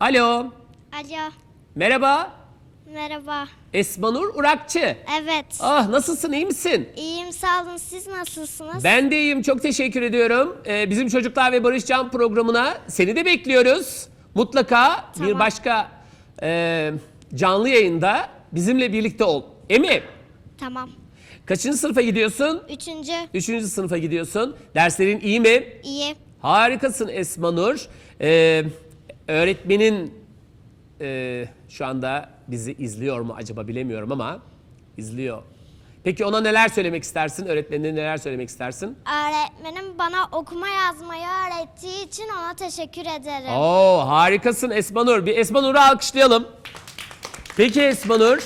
Alo. Alo, Merhaba. merhaba. Esmanur Urakçı. Evet, Ah nasılsın iyi misin? iyiyim sağ olun. Siz nasılsınız? Ben de iyiyim çok teşekkür ediyorum. Ee, bizim Çocuklar ve Barış Can programına seni de bekliyoruz. Mutlaka bir Tamam. başka e, canlı yayında bizimle birlikte ol. Emi Tamam. kaçıncı sınıfa gidiyorsun? Üçüncü, Üçüncü sınıfa gidiyorsun. Derslerin iyi mi? iyi. Harikasın Esma Nur. Ee, öğretmenin e, şu anda bizi izliyor mu acaba bilemiyorum ama izliyor. Peki ona neler söylemek istersin? Öğretmenine neler söylemek istersin? Öğretmenim bana okuma yazmayı öğrettiği için ona teşekkür ederim. Oo harikasın Esma Nur. Bir Esma Nur'u alkışlayalım. Peki Esma Nur,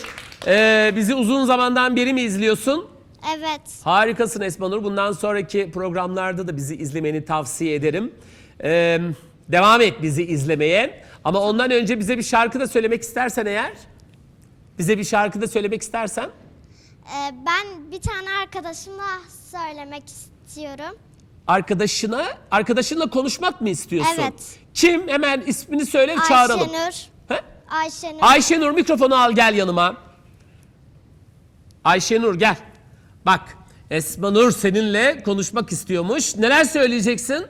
e, bizi uzun zamandan beri mi izliyorsun? Evet, Harikasın Esma Nur. Bundan sonraki programlarda da bizi izlemeni tavsiye ederim. Ee, devam et bizi izlemeye. Ama ondan önce bize bir şarkı da söylemek istersen eğer. Bize bir şarkı da söylemek istersen. Ee, ben bir tane arkadaşımla söylemek istiyorum. Arkadaşına, arkadaşınla konuşmak mı istiyorsun? Evet. Kim? Hemen ismini söyle çağıralım. Ayşenur. He? Ayşenur. Ayşenur mikrofonu al gel yanıma. Ayşenur gel. Bak Esma Nur seninle konuşmak istiyormuş. Neler söyleyeceksin?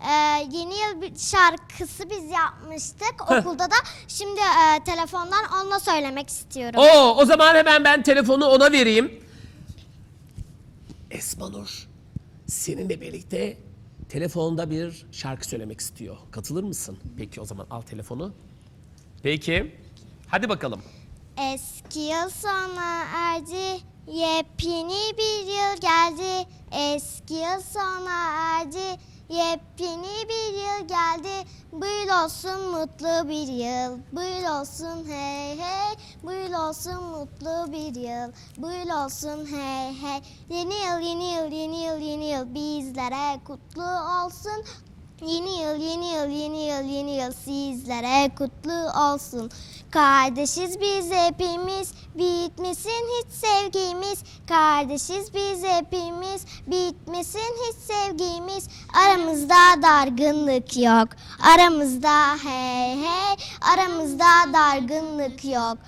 Ee, yeni yıl bir şarkısı biz yapmıştık okulda da. Şimdi e, telefondan onunla söylemek istiyorum. Oo, o zaman hemen ben telefonu ona vereyim. Esma Nur, seninle birlikte telefonda bir şarkı söylemek istiyor. Katılır mısın? Peki o zaman al telefonu. Peki. Hadi bakalım. Eski yıl sona erdi, yepyeni bir yıl geldi. Eski yıl sona erdi, yepyeni bir yıl geldi. Bu yıl olsun mutlu bir yıl, bu yıl olsun hey hey. Bu yıl olsun mutlu bir yıl, bu yıl olsun hey hey. Yeni yıl, yeni yıl, yeni yıl, yeni yıl bizlere kutlu olsun. Yeni yıl, yeni yıl, yeni yıl, yeni yıl sizlere kutlu olsun. Kardeşiz biz hepimiz, bitmesin hiç sevgimiz. Kardeşiz biz hepimiz, bitmesin hiç sevgimiz. Aramızda dargınlık yok, aramızda hey hey. Aramızda dargınlık yok,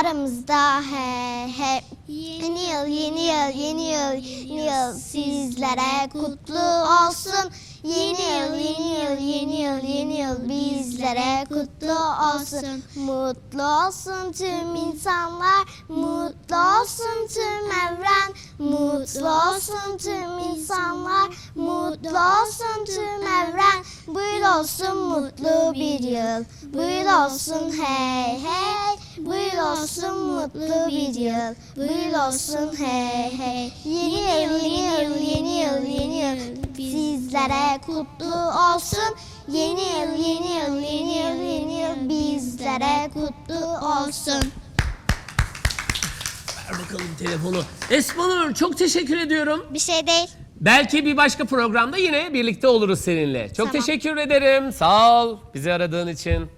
aramızda hey hey. Yeni yıl, yeni yıl, yeni yıl, yeni yıl sizlere kutlu olsun. Yeni yıl, yeni yıl, yeni yıl, yeni yıl bizlere kutlu olsun. Mutlu olsun tüm insanlar, mutlu olsun tüm evren. Mutlu olsun tüm insanlar, mutlu olsun tüm evren. Bu yıl olsun mutlu bir yıl, bu yıl olsun hey hey. Bu yıl olsun mutlu bir yıl, bu yıl olsun hey hey. Yeni yıl, yeni yıl, yeni yıl, yeni yıl sizlere kutlu olsun. Yeni yıl, yeni yıl, yeni yıl, yeni yıl bizlere kutlu olsun. Ver bakalım telefonu. Esma Nur çok teşekkür ediyorum. Bir şey değil. Belki bir başka programda yine birlikte oluruz seninle. Çok Tamam. teşekkür ederim. Sağ ol bizi aradığın için.